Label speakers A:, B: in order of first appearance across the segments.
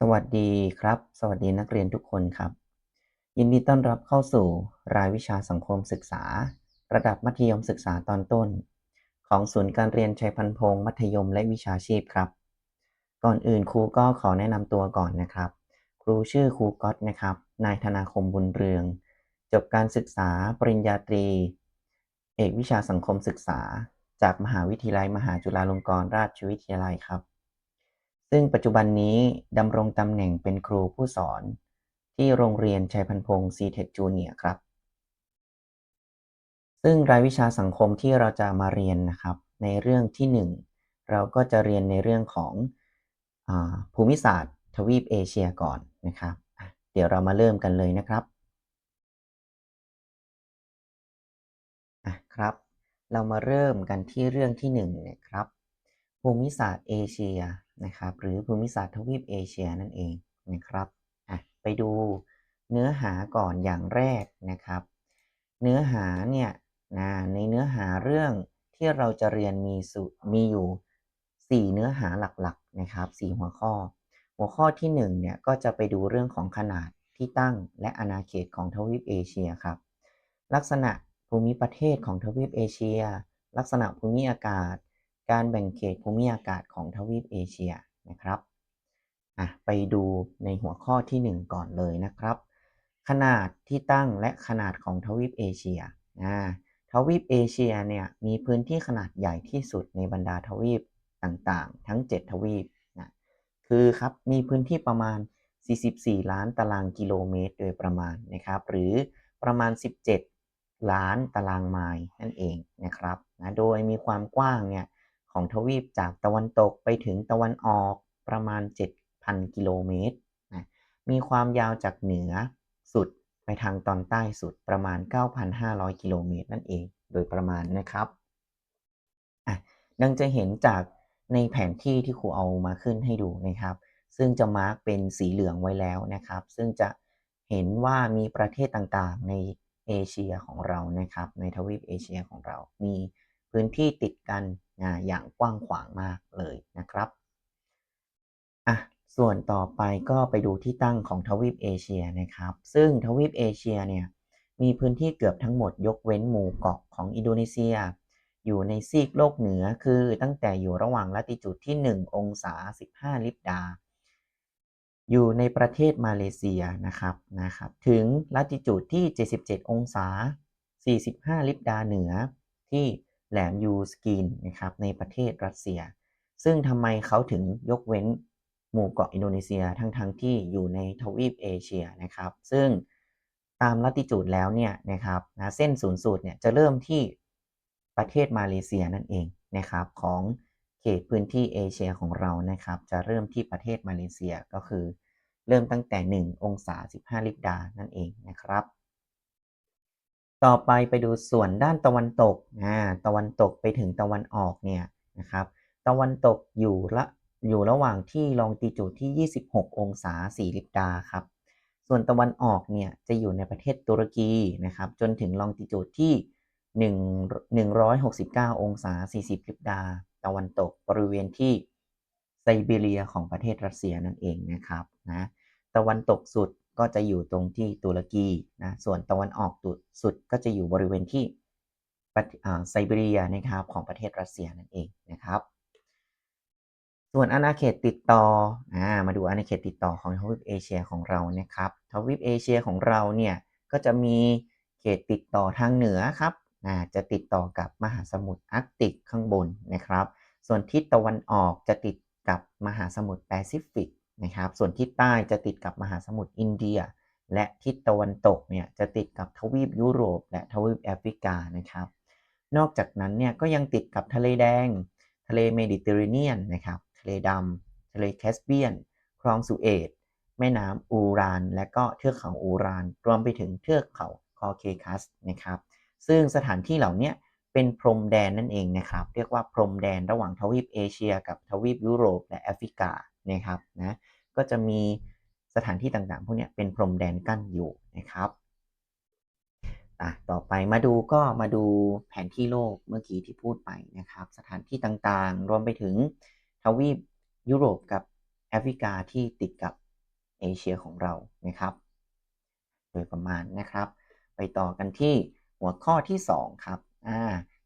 A: สวัสดีครับ สวัสดีนักเรียนทุกคนครับ ยินดีต้อนรับเข้าสู่รายวิชาสังคมศึกษา ระดับมัธยมศึกษาตอนต้น ของศูนย์การเรียนชัยพันพงศ์มัธยมและวิชาชีพครับ ก่อนอื่นครูก็ขอแนะนำตัวก่อนนะครับ ครูชื่อครูก๊อตนะครับ นายธนาคมบุญเรือง จบการศึกษาปริญญาตรี เอกวิชาสังคมศึกษา จากมหาวิทยาลัยมหาจุฬาลงกรณราชวิทยาลัยครับ ซึ่งปัจจุบันนี้ดำรงตำแหน่งเป็นครูผู้สอน ที่โรงเรียนชัยพันพงศ์ซีเทคจูเนียครับ ซึ่งรายวิชาสังคมที่เราจะมาเรียนนะครับ ในเรื่องที่ 1 เราก็จะเรียนในเรื่องของอภูมิศาสตร์ ทวีปเอเชียก่อนนะครับ เดี๋ยวเรามาเริ่มกันเลยนะครับครับ เรามาเริ่มกันที่เรื่องที่1นี่ยครับ ภูมิศาสตร์เอเชีย นะครับ หรือภูมิศาสตร์ทวีปเอเชียนั่นเองนะครับอะไปดูเนื้อหาก่อนอย่างแรกนะครับ เนื้อหาเนี่ยนะในเนื้อหาเรื่องที่เราจะเรียนมีสุมีอยู่ 4 เนื้อหาหลักๆนะครับ 4 หัวข้อ หัวข้อที่1เนี่ยก็จะไปดูเรื่องของขนาดที่ตั้งและอาณาเขตของทวีปเอเชียครับ ลักษณะภูมิประเทศของทวีปเอเชีย ลักษณะภูมิอากาศ การแบ่งเขตภูมิอากาศของทวีปเอเชียนะครับอะไปดูในหัวข้อที่ 1 ก่อนเลยนะครับ ขนาดที่ตั้งและขนาดของทวีปเอเชียอ่าทวีปเอเชียเนี่ยมีพื้นที่ขนาดใหญ่ที่สุดในบรรดาทวีปต่างๆ ทั้ง 7 ทวีปนะคือครับมีพื้นที่ประมาณ 44 ล้านตารางกิโลเมตรโดยประมาณนะครับ หรือประมาณ 17 ล้านตารางไมล์นั่นเองนะครับนะโดยมีความกว้างเนี่ย ของทวีปจากตะวันตกไปถึงตะวันออกประมาณ 7,000 กิโลเมตรนะมีความยาวจากเหนือสุดไปทางตอนใต้สุดประมาณ 9,500 กิโลเมตรนั่นเอง โดยประมาณนะครับดังจะเห็นจากในแผนที่ที่ครูเอามาขึ้นให้ดูนะครับ ซึ่งจะมาร์กเป็นสีเหลืองไว้แล้วนะครับ ซึ่งจะเห็นว่ามีประเทศต่างๆ ในเอเชียของเรานะครับ ในทวีปเอเชียของเรา มีพื้นที่ติดกัน อย่างกว้างขวางมากเลยนะครับอะส่วนต่อไปก็ไปดูที่ตั้งของทวีปเอเชียนะครับ ซึ่งทวีปเอเชียเนี่ยมีพื้นที่เกือบทั้งหมดยกเว้นหมู่เกาะของอินโดนีเซีย อยู่ในซีกโลกเหนือคือตั้งแต่อยู่ระหว่างลัติจูดที่ 1 องศา 15 ลิบดา อยู่ในประเทศมาเลเซียนะครับนะครับ ถึงลัติจูดที่ 77 องศา 45 ลิบดาเหนือที่ แหลมยูสกินนะครับในประเทศรัสเซีย ซึ่งทำไมเขาถึงยกเว้นหมู่เกาะอินโดนีเซียทั้งๆทที่อยู่ในทวีปเอเชียนะครับ ซึ่งตามลัติจูดแล้วเนี่ยนะครับนะเส้นศูนย์สูตรเนี่ยจะเริ่มที่ประเทศมาเลเซียนั่นเองนะครับของเขตพื้นที่เอเชียของเรานะครับ จะเริ่มที่ประเทศมาเลเซียก็คือ เริ่มตั้งแต่ 1 องศา 15 ลิบดานั่นเองนะครับ ต่อไปไปดูส่วนด้านตะวันตกอ่าตะวันตกไปถึงตะวันออกเนี่ยนะครับ ตะวันตกอยู่ละอยู่ระหว่างที่ลองตีจูดที่ 26 องศา4ลิบดาครับ ส่วนตะวันออกเนี่ยจะอยู่ในประเทศตุรกีนะครับ จนถึงลองตีจูดที่ 1 169 องศา 40ลิบดา ตะวันตกบริเวณที่ไซบีเรียของประเทศรัสเซียนั่นเองนะครับนะ ตะวันตกสุด ก็จะอยู่ตรงที่ตุรกีนะส่วนตะวันออกสุดก็จะอยู่บริเวณที่ไซบีเรียนะครับของประเทศรัสเซียนั่นเองนะครับ ส่วนอาณาเขตติดต่ออมาดูอาณาเขตติดต่อของทวีปเอเชียของเรานะครับทวีปเอเชียของเราเนี่ยก็จะมีเขตติดต่อทางเหนือครับจะติดต่อกับมหาสมุทรอาร์กติกข้างบนนะครับ ส่วนทิศตะวันออกจะติดกับมหาสมุทรแปซิฟิก นะครับ ส่วนทิศใต้จะติดกับมหาสมุทรอินเดีย และทิศตะวันตกเนี่ยจะติดกับทวีปยุโรป และทวีปแอฟริกานะครับ นอกจากนั้นเนี่ยก็ยังติดกับทะเลแดง ทะเลเมดิเตอร์เรเนียนนะครับ ทะเลดำทะเลแคสเปียน คลองสุเอตแม่น้ำอูราน และก็เทือกเขาอูราน รวมไปถึงเทือกเขาคอเคคัสนะครับ ซึ่งสถานที่เหล่านี้เป็นพรมแดนนั่นเองนะครับ เรียกว่าพรมแดนระหว่างทวีปเอเชีย กับทวีปยุโรปและแอฟริกา นะครับนะก็จะมีสถานที่ต่างๆ พวกนี้เป็นพรมแดนกั้นอยู่นะครับอะต่อไปมาดูก็มาดูแผนที่โลกเมื่อกี้ที่พูดไปนะครับ สถานที่ต่างๆ รวมไปถึงทวีปยุโรปกับแอฟริกาที่ติดกับเอเชียของเรานะครับ โดยประมาณนะครับ ไปต่อกันที่หัวข้อที่ 2 ครับอ่า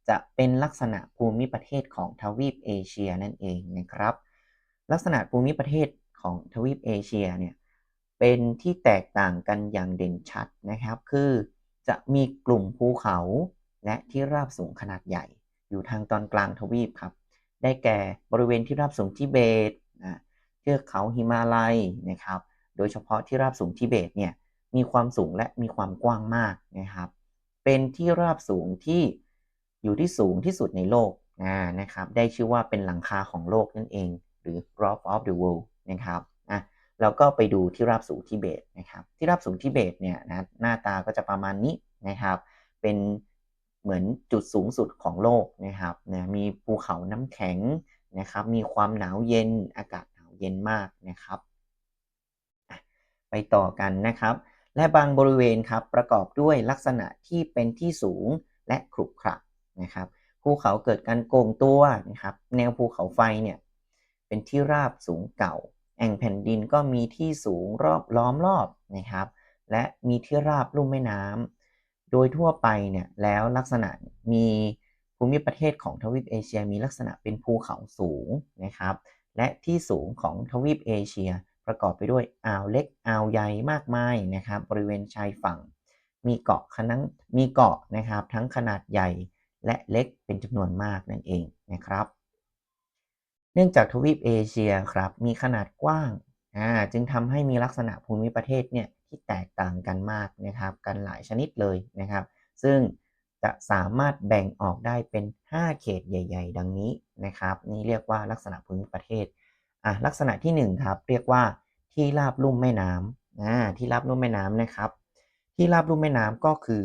A: จะเป็นลักษณะภูมิประเทศของทวีปเอเชียนั่นเองนะครับ ลักษณะภูมิประเทศของทวีปเอเชียเนี่ยเป็นที่แตกต่างกันอย่างเด่นชัดนะครับ คือจะมีกลุ่มภูเขาและที่ราบสูงขนาดใหญ่ อยู่ทางตอนกลางทวีปครับ ได้แก่บริเวณที่ราบสูงทิเบตนะเทือกเขาหิมาลัยนะครับ โดยเฉพาะที่ราบสูงทิเบตเนี่ยมีความสูงและมีความกว้างมากนะครับ เป็นที่ราบสูงที่อยู่ที่สูงที่สุดในโลกนะครับ ได้ชื่อว่าเป็นหลังคาของโลกนั่นเอง รือ roof of the world นะครับอะเราก็ไปดูที่ราบสูงทิเบตนะครับ ที่ราบสูงทิเบตเนี่ยนะหน้าตาก็จะประมาณนี้นะครับ เป็นเหมือนจุดสูงสุดของโลกนะครับนะมีภูเขาน้ำแข็งนะครับ มีความหนาวเย็นอากาศหนาวเย็นมากนะครับ ไปต่อกันนะครับ และบางบริเวณครับประกอบด้วยลักษณะที่เป็นที่สูงและขรุขระนะครับ ภูเขาเกิดการโก่งตัวนะครับ แนวภูเขาไฟเนี่ย เป็นที่ราบสูงเก่า แอ่งแผ่นดินก็มีที่สูงรอบล้อมรอบนะครับ และมีที่ราบลุ่มแม่น้ำโดยทั่วไปเนี่ยแล้วลักษณะมีภูมิประเทศของทวีปเอเชียมีลักษณะเป็นภูเขาสูงนะครับ และที่สูงของทวีปเอเชียประกอบไปด้วยอ่าวเล็กอ่าวใหญ่มากมายนะครับบริเวณชายฝั่ง มีเกาะคณังมีเกาะนะครับทั้งขนาดใหญ่และเล็กเป็นจำนวนมากนั่นเองนะครับ เนื่องจากทวีปเอเชียครับมีขนาดกว้างจึงทำให้มีลักษณะภูมิประเทศเนี่ยที่แตกต่างกันมากนะครับกันหลายชนิดเลยนะครับ ซึ่งจะสามารถแบ่งออกได้เป็น 5 เขตใหญ่ ๆ ดังนี้นะครับ นี่เรียกว่าลักษณะภูมิประเทศอะลักษณะที่ 1 ครับ เรียกว่าที่ราบลุ่มแม่น้ำอ่าที่ราบลุ่มแม่น้ำนะครับ ที่ราบลุ่มแม่น้ำก็คือ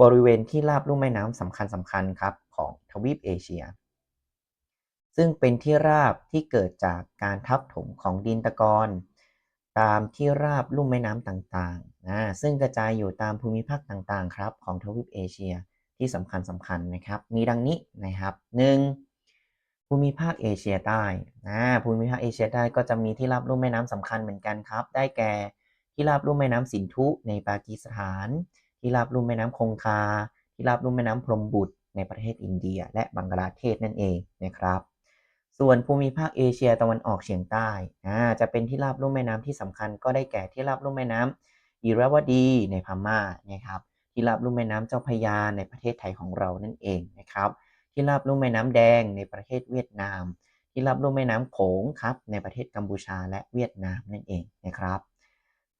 A: บริเวณที่ราบลุ่มแม่น้ำสำคัญสำคัญครับของทวีปเอเชีย ซึ่งเป็นที่ราบที่เกิดจากการทับถมของดินตะกอนตามที่ราบลุ่มแม่น้ำต่างๆนะซึ่งกระจายอยู่ตามภูมิภาคต่างๆครับของทวีปเอเชียที่สำคัญสำคัญนะครับ มีดังนี้นะครับ 1. ภูมิภาคเอเชียใต้นะภูมิภาคเอเชียใต้ก็จะมีที่ราบลุ่มแม่น้ำสำคัญเหมือนกันครับ ได้แก่ที่ราบลุ่มแม่น้ำสินธุในปากีสถาน ที่ราบลุ่มแม่น้ำคงคา ที่ราบลุ่มแม่น้ำพรหมบุตรในประเทศอินเดีย และบังกลาเทศนั่นเองนะครับ ส่วนภูมิภาคเอเชียตะวันออกเฉียงใต้อ่าจะเป็นที่ราบลุ่มแม่น้ำที่สำคัญก็ได้แก่ที่ราบลุ่มแม่น้ำอิราวดีในพม่านะครับที่ราบลุ่มแม่น้ำเจ้าพยาในประเทศไทยของเรานั่นเองนะครับ ที่ราบลุ่มแม่น้ำแดงในประเทศเวียดนาม ที่ราบลุ่มแม่น้ำโขงครับในประเทศกัมพูชาและเวียดนามนั่นเองนะครับ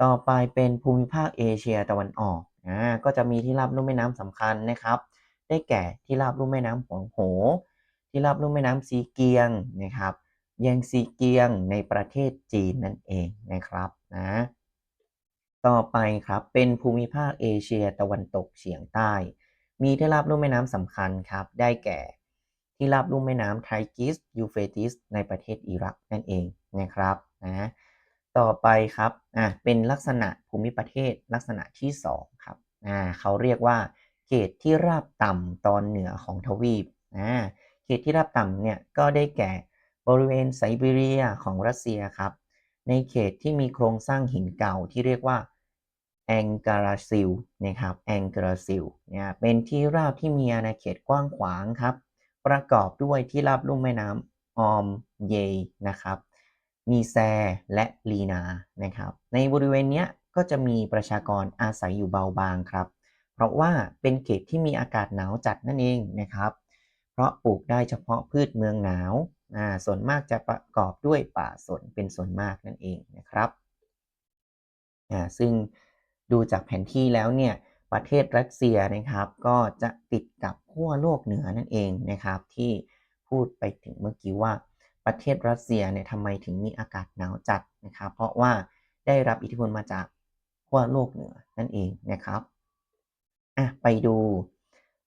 A: ต่อไปเป็นภูมิภาคเอเชียตะวันออกอ่าก็จะมีที่ราบลุ่มแม่น้ำสำคัญนะครับ ได้แก่ที่ราบลุ่มแม่น้ำหวงโห ที่ราบลุ่มแม่น้ำซีเกียงนะครับแยงซีเกียงในประเทศจีนนั่นเองนะครับนะต่อไปครับเป็นภูมิภาคเอเชียตะวันตกเฉียงใต้ มีที่ราบลุ่มแม่น้ำสำคัญครับได้แก่ที่ราบลุ่มแม่น้ำไทกิสยูเฟติสในประเทศอิรักนั่นเองนะครับนะต่อไปครับอะเป็นลักษณะภูมิประเทศลักษณะที่2ครับอ่าเขาเรียกว่าเขตที่ราบต่ำตอนเหนือของทวีปอ่า เขตที่ราบต่ำเนี่ยก็ได้แก่บริเวณไซบีเรียของรัสเซียครับ ในเขตที่มีโครงสร้างหินเก่าที่เรียกว่าแองการาซิลนะครับแองการาซิลเนี่ยเป็นที่ราบที่มีอาณาเขตกว้างขวางครับ ประกอบด้วยที่ราบลุ่มแม่น้ำออมเยนะครับ มีแซและลีนานะครับ ในบริเวณนี้ก็จะมีประชากรอาศัยอยู่เบาบางครับ เพราะว่าเป็นเขตที่มีอากาศหนาวจัดนั่นเองนะครับ เพราะปลูกได้เฉพาะพืชเมืองหนาวอ่าส่วนมากจะประกอบด้วยป่าสนเป็นส่วนมากนั่นเองนะครับอ่าซึ่งดูจากแผนที่แล้วเนี่ยประเทศรัสเซียนะครับก็จะติดกับขั้วโลกเหนือนั่นเองนะครับ ที่พูดไปถึงเมื่อกี้ว่าประเทศรัสเซียเนี่ยทำไมถึงมีอากาศหนาวจัดนะครับ เพราะว่าได้รับอิทธิพลมาจากขั้วโลกเหนือนั่นเองนะครับอะไปดู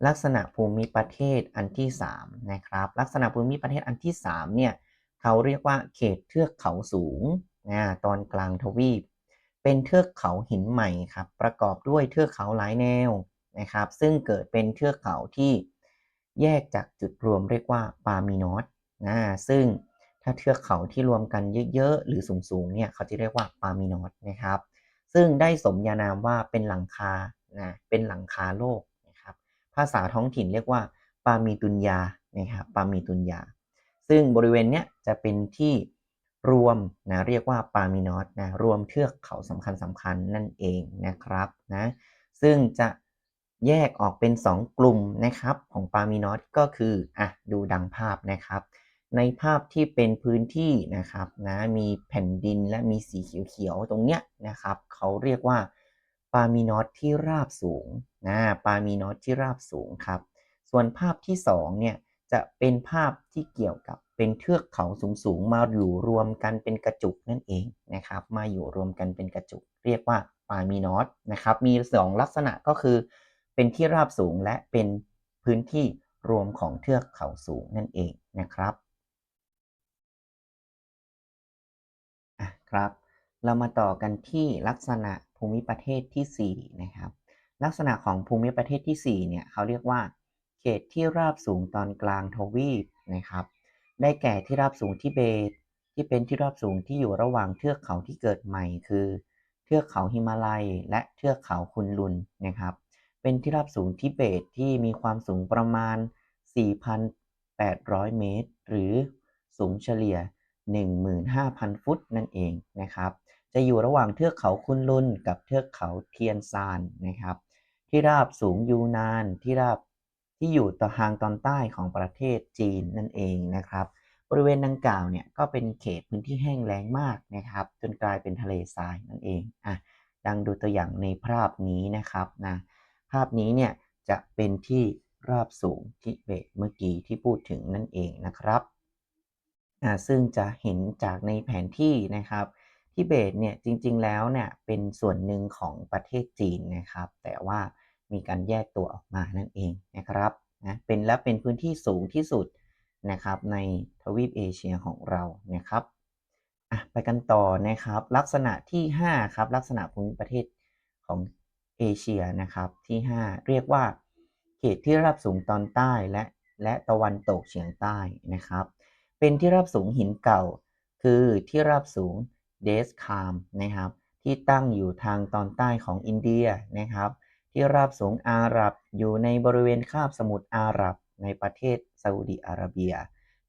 A: ลักษณะภูมิประเทศอันที่3นะครับลักษณะภูมิประเทศอันที่3เนี่ยเขาเรียกว่าเขตเทือกเขาสูงนะตอนกลางทวีป เป็นเทือกเขาหินใหม่ครับประกอบด้วยเทือกเขาหลายแนวนะครับซึ่งเกิดเป็นเทือกเขาที่แยกจากจุดรวมเรียกว่าปามีนอสนะซึ่งถ้าเทือกเขาที่รวมกันเยอะๆ หรือสูงๆเนี่ยเขาจะเรียกว่าปามีนอสนะครับซึ่งได้สมญานามว่าเป็นหลังคานะเป็นหลังคาโลก ภาษาท้องถิ่นเรียกว่าปามีตุนยานะครับปามีตุนยา ซึ่งบริเวณเนี้ยจะเป็นที่รวมนะเรียกว่าปามีนอสนะรวมเทือกเขาสำคัญสำคัญนั่นเองนะครับนะซึ่งจะแยกออกเป็น 2 กลุ่มนะครับของปามีนอสก็คืออะดูดังภาพนะครับ ในภาพที่เป็นพื้นที่นะครับนะมีแผ่นดินและมีสีเขียวๆตรงเนี้ยนะครับเขาเรียกว่า ปามีนอสที่ราบสูงนะปามีนอสที่ราบสูงครับ ส่วนภาพที่2เนี่ยจะเป็นภาพที่เกี่ยวกับเป็นเทือกเขาสูงๆมาอยู่รวมกันเป็นกระจุกนั่นเองนะครับ มาอยู่รวมกันเป็นกระจุก เรียกว่าปามีนอสนะครับ มีสองลักษณะก็คือ เป็นที่ราบสูงและเป็นพื้นที่รวมของเทือกเขาสูงนั่นเองนะครับครับ เรามาต่อกันที่ลักษณะ ภูมิประเทศที่ 4 นะครับ ลักษณะของภูมิประเทศที่ 4 เนี่ยเขาเรียกว่า เขตที่ราบสูงตอนกลางทวีปนะครับ ได้แก่ที่ราบสูงทิเบต ที่เป็นที่ราบสูงที่อยู่ระหว่างเทือกเขาที่เกิดใหม่ คือ เทือกเขาหิมาลัย และเทือกเขาคุนลุนนะครับ เป็นที่ราบสูงทิเบตที่มีความสูงประมาณ 4,800 เมตร หรือสูงเฉลี่ย 15,000 ฟุตนั่นเองนะครับ จะอยู่ระหว่างเทือกเขาคุนลุนกับเทือกเขาเทียนซานนะครับ ที่ราบสูงยูนานที่ราบที่อยู่ต่อทางตอนใต้ของประเทศจีนนั่นเองนะครับ บริเวณดังกล่าวเนี่ยก็เป็นเขตพื้นที่แห้งแล้งมากนะครับ จนกลายเป็นทะเลทรายนั่นเองอะดังดูตัวอย่างในภาพนี้นะครับนะภาพนี้เนี่ยจะเป็นที่ราบสูงทิเบตเมื่อกี้ที่พูดถึงนั่นเองนะครับอ่าซึ่งจะเห็นจากในแผนที่นะครับ ทิเบตเนี่ยจริงๆแล้วเนี่ยเป็นส่วนหนึ่งของประเทศจีนนะครับ แต่ว่ามีการแยกตัวออกมานั่นเองนะครับนะเป็นและเป็นพื้นที่สูงที่สุดนะครับในทวีปเอเชียของเรานะครับอะไปกันต่อนะครับ ลักษณะที่ 5 ครับ ลักษณะภูมิประเทศของเอเชียนะครับที่ 5 เรียกว่า เขตที่ราบสูงตอนใต้และและตะวันตกเฉียงใต้นะครับ เป็นที่ราบสูงหินเก่า คือที่ราบสูง เดสคามนะครับที่ตั้งอยู่ทางตอนใต้ของอินเดียนะครับที่ราบสูงอาหรับอยู่ในบริเวณคาบสมุทรอาหรับในประเทศซาอุดิอาระเบีย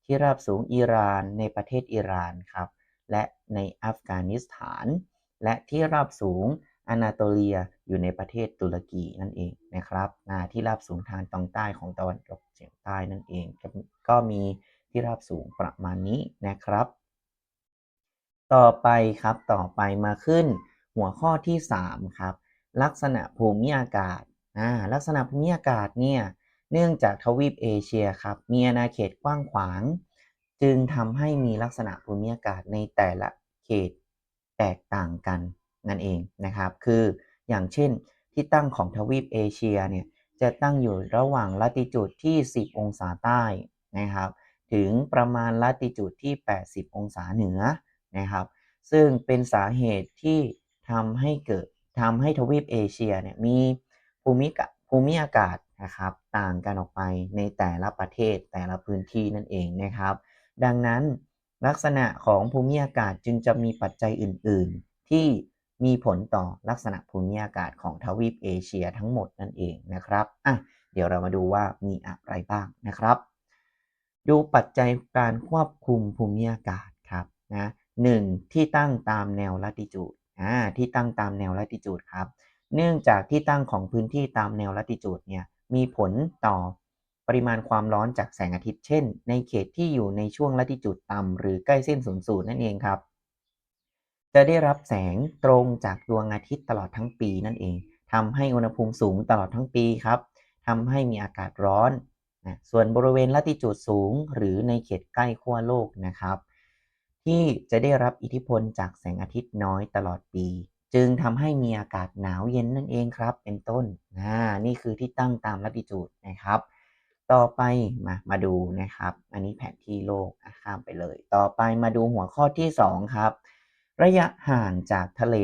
A: ที่ราบสูงอิหร่านในประเทศอิหร่านครับและในอัฟกานิสถาน และที่ราบสูงอนาโตเลียอยู่ในประเทศตุรกีนั่นเองนะครับที่ราบสูงทางตอนใต้ของตะวันตกเฉียงใต้นั่นเอง ก็มีที่ราบสูงประมาณนี้นะครับ ต่อไปครับต่อไปมาขึ้นหัวข้อที่ 3 ครับ ลักษณะภูมิอากาศอ่าลักษณะภูมิอากาศเนี่ยเนื่องจากทวีปเอเชียครับมีอาณาเขตกว้างขวาง จึงทำให้มีลักษณะภูมิอากาศในแต่ละเขตแตกต่างกันนั่นเองนะครับ คืออย่างเช่นที่ตั้งของทวีปเอเชียเนี่ยจะตั้งอยู่ระหว่างลัติจูดที่ 10 องศาใต้นะครับ ถึงประมาณลัติจูดที่ 80 องศาเหนือ นะครับ ซึ่งเป็นสาเหตุที่ทำให้เกิดทำให้ทวีปเอเชียเนี่ยมีภูมิภูมิอากาศนะครับต่างกันออกไปในแต่ละประเทศแต่ละพื้นที่นั่นเองนะครับ ดังนั้นลักษณะของภูมิอากาศจึงจะมีปัจจัยอื่น ๆ ที่มีผลต่อลักษณะภูมิอากาศของทวีปเอเชียทั้งหมดนั่นเองนะครับอะเดี๋ยวเรามาดูว่ามีอะไรบ้างนะครับ ดูปัจจัยการควบคุมภูมิอากาศครับนะ หนึ่งที่ตั้งตามแนวลัติจูดอ่าที่ตั้งตามแนวลัติจูดครับ เนื่องจากที่ตั้งของพื้นที่ตามแนวลัติจูดเนี่ยมีผลต่อปริมาณความร้อนจากแสงอาทิตย์ เช่น ในเขตที่อยู่ในช่วงลัติจูดต่ำหรือใกล้เส้นศูนย์สูตรนั่นเองครับ จะได้รับแสงตรงจากดวงอาทิตย์ตลอดทั้งปีนั่นเองทำให้อุณหภูมิสูงตลอดทั้งปีครับทำให้มีอากาศร้อนนะส่วนบริเวณลัติจูดสูง หรือในเขตใกล้ขั้วโลกนะครับ ที่จะได้รับอิทธิพลจากแสงอาทิตย์น้อยตลอดปี จึงทำให้มีอากาศหนาวเย็นนั่นเองครับ เป็นต้นนะนี่คือที่ตั้งตามลัติจูดนะครับ ต่อไปมามาดูนะครับ อันนี้แผนที่โลกข้ามไปเลย ต่อไปมาดูหัวข้อที่ 2 ครับ ระยะห่างจากทะเล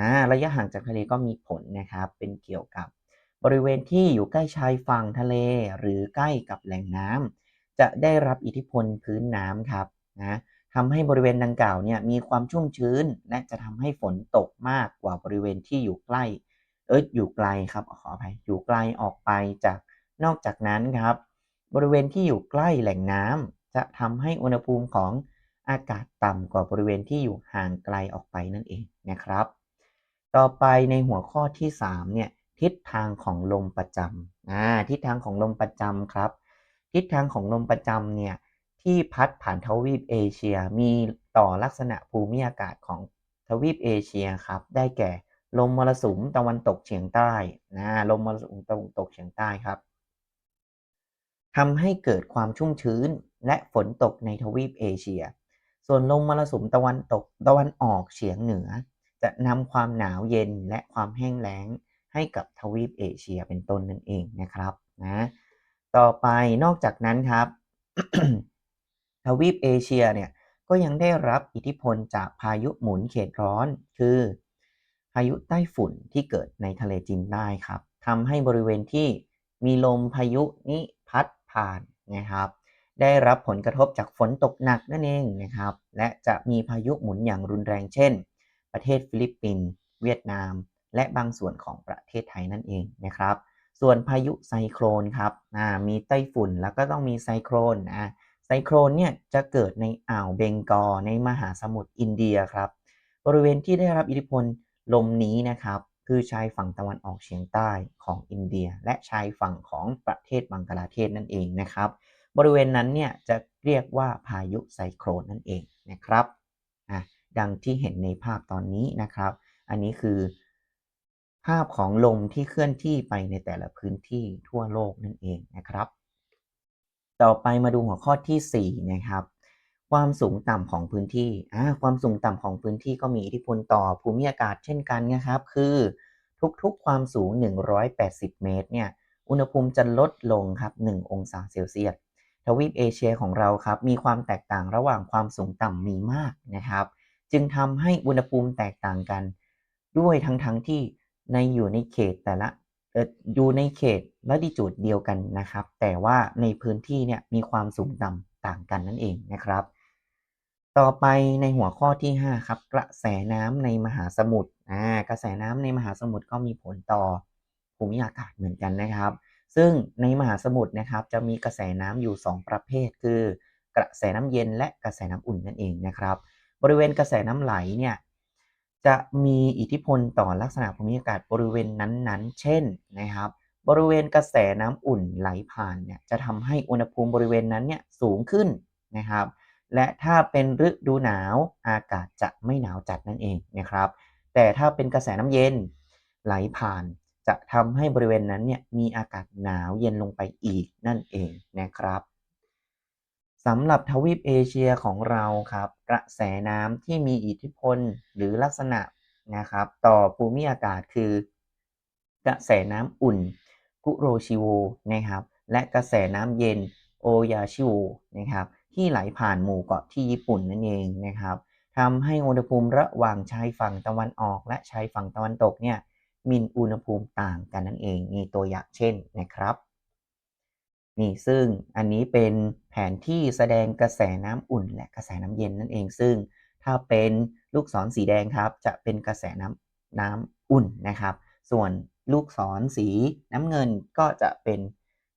A: นะระยะห่างจากทะเลก็มีผลนะครับ เป็นเกี่ยวกับบริเวณที่อยู่ใกล้ชายฝั่งทะเล หรือใกล้กับแหล่งน้ำจะได้รับอิทธิพลพื้นน้ำครับนะ ทำให้บริเวณดังกล่าวเนี่ยมีความชุ่มชื้น และจะทำให้ฝนตกมากกว่าบริเวณที่อยู่ใกล้ เอ้ยอยู่ไกลครับขออภัยอยู่ไกลออกไปจากนอกจากนั้นครับ บริเวณที่อยู่ใกล้แหล่งน้ำจะทำให้อุณหภูมิของอากาศต่ำกว่าบริเวณที่อยู่ห่างไกลออกไปนั่นเองนะครับ ต่อไปในหัวข้อที่3เนี่ยทิศทางของลมประจำอ่าทิศทางของลมประจำครับ ทิศทางของลมประจำเนี่ย ที่พัดผ่านทวีปเอเชีย มีต่อลักษณะภูมิอากาศของทวีปเอเชียครับ ได้แก่ลมมรสุมตะวันตกเฉียงใต้นะลมมรสุมตะวันตกเฉียงใต้ครับทำให้เกิดความชุ่มชื้นและฝนตกในทวีปเอเชีย ส่วนลมมรสุมตะวันตกตะวันออกเฉียงเหนือ จะนำความหนาวเย็นและความแห้งแล้งให้กับทวีปเอเชียเป็นต้นนั่นเองนะครับนะต่อไปนอกจากนั้นครับ ทวีปเอเชียเนี่ยก็ยังได้รับอิทธิพลจากพายุหมุนเขตร้อน คือพายุใต้ฝุ่นที่เกิดในทะเลจีนใต้ครับทำให้บริเวณที่มีลมพายุนี้พัดผ่านนะครับ ได้รับผลกระทบจากฝนตกหนักนั่นเองนะครับ และจะมีพายุหมุนอย่างรุนแรงเช่น ประเทศฟิลิปปินส์เวียดนาม และบางส่วนของประเทศไทยนั่นเองนะครับ ส่วนพายุไซโครนครับมีไต้ฝุ่นแล้วก็ต้องมีไซโครนนะ ซโครนเนี่ยจะเกิดในอ่าวเบงกอลในมหาสมุทรอินเดียครับ บริเวณที่ได้รับอิทธิพลลมนี้นะครับ คือชายฝั่งตะวันออกเฉียงใต้ของอินเดีย และชายฝั่งของประเทศบังกลาเทศนั่นเองนะครับ บริเวณนั้นเนี่ยจะเรียกว่าพายุไซโครนนั่นเองนะครับอะดังที่เห็นในภาพตอนนี้นะครับ อันนี้คือ ภาพของลมที่เคลื่อนที่ไปในแต่ละพื้นที่ทั่วโลกนั่นเองนะครับ ต่อไปมาดูหัวข้อที่ 4 นะครับ ความสูงต่ำของพื้นที่ความสูงต่ำของพื้นที่ก็มีอิทธิพลต่อภูมิอากาศเช่นกันนะครับ คือทุกๆความสูง 180 เมตรเนี่ยอุณหภูมิจะลดลงครับ 1 องศาเซลเซียสทวีปเอเชียของเราครับ มีความแตกต่างระหว่างความสูงต่ำมีมากนะครับ จึงทำให้อุณหภูมิแตกต่างกัน ด้วยทั้งๆทที่ในอยู่ในเขตแต่ละ อยู่ในเขตละดิจูดเดียวกันนะครับ แต่ว่าในพื้นที่เนี่ยมีความสูงต่ำต่างกันนั่นเองนะครับ ต่อไปในหัวข้อที่ 5 ครับ กระแสน้ำในมหาสมุทรอ่ากระแสน้ำในมหาสมุทรก็มีผลต่อภูมิอากาศเหมือนกันนะครับ ซึ่งในมหาสมุทรนะครับ จะมีกระแสน้ำอยู่ 2 ประเภท คือกระแสน้ำเย็นและกระแสน้ำอุ่นนั่นเองนะครับ บริเวณกระแสน้ำไหลเนี่ย จะมีอิทธิพลต่อลักษณะภูมิอากาศบริเวณนั้นๆ เช่นนะครับ บริเวณกระแสน้ำอุ่นไหลผ่านเนี่ยจะทำให้อุณหภูมิบริเวณนั้นเนี่ยสูงขึ้นนะครับ และถ้าเป็นฤดูหนาวอากาศจะไม่หนาวจัดนั่นเองนะครับ แต่ถ้าเป็นกระแสน้ำเย็นไหลผ่าน จะทำให้บริเวณนั้นเนี่ยมีอากาศหนาวเย็นลงไปอีกนั่นเองนะครับ สำหรับทวีปเอเชียของเราครับ กระแสน้ำที่มีอิทธิพลหรือลักษณะนะครับ ต่อภูมิอากาศคือ กระแสน้ำอุ่น กุโรชิโวนะครับ และกระแสน้ำเย็นโอยาชิโวนะครับ ที่ไหลผ่านหมู่เกาะที่ญี่ปุ่นนั่นเองนะครับทำให้อุณหภูมิระหว่างชายฝั่งตะวันออก และชายฝั่งตะวันตกเนี่ยมีอุณหภูมิต่างกันนั่นเองมีตัวอย่างเช่นนะครับ นี่ซึ่งอันนี้เป็นแผนที่แสดงกระแสน้ำอุ่น และกระแสน้ำเย็นนั่นเอง ซึ่งถ้าเป็นลูกศรสีแดงครับ จะเป็นกระแสน้ำน้ำอุ่นนะครับ ส่วนลูกศรสีน้ำเงินก็จะเป็น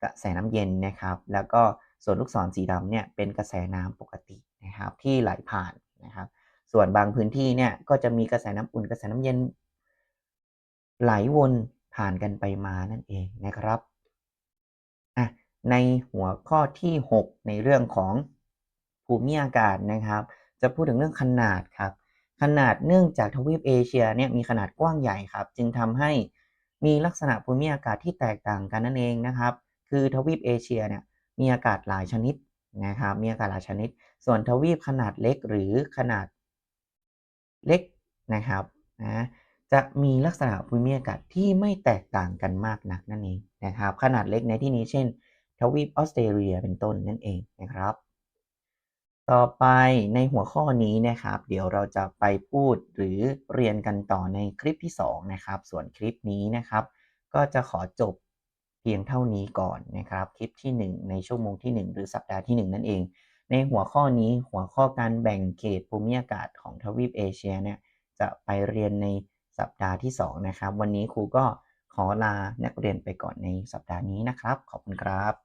A: กระแสน้ำเย็นนะครับ แล้วก็ส่วนลูกศรสีดำเนี่ยเป็นกระแสน้ำปกตินะครับที่ไหลผ่านนะครับ ส่วนบางพื้นที่เนี่ยก็จะมีกระแสน้ำอุ่นกระแสน้ำเย็น ไหลวนผ่านกันไปมานั่นเองนะครับ ในหัวข้อที่ 6 ในเรื่องของภูมิอากาศนะครับ จะพูดถึงเรื่องขนาดครับ ขนาดเนื่องจากทวีปเอเชียเนี่ยมีขนาดกว้างใหญ่ครับ จึงทำให้มีลักษณะภูมิอากาศที่แตกต่างกันนั่นเองนะครับ คือทวีปเอเชียเนี่ยมีอากาศหลายชนิดนะครับ มีอากาศหลายชนิด ส่วนทวีปขนาดเล็กหรือขนาดเล็กนะครับนะจะมีลักษณะภูมิอากาศที่ไม่แตกต่างกันมากนักนั่นเองนะครับ ขนาดเล็กในที่นี้เช่น ทวีปออสเตรเลียเป็นต้นนั่นเองนะครับ ต่อไปในหัวข้อนี้นะครับ เดี๋ยวเราจะไปพูดหรือเรียนกันต่อในคลิปที่ 2 นะครับ ส่วนคลิปนี้นะครับ ก็จะขอจบเพียงเท่านี้ก่อนนะครับ คลิปที่ 1 ในชั่วโมงที่ 1 หรือสัปดาห์ที่ 1 นั่นเอง ในหัวข้อนี้หัวข้อการแบ่งเขตภูมิอากาศของทวีปเอเชียเนี่ยจะไปเรียนในสัปดาห์ที่ 2 นะครับ วันนี้ครูก็ขอลานักเรียนไปก่อนในสัปดาห์นี้นะครับ ขอบคุณครับ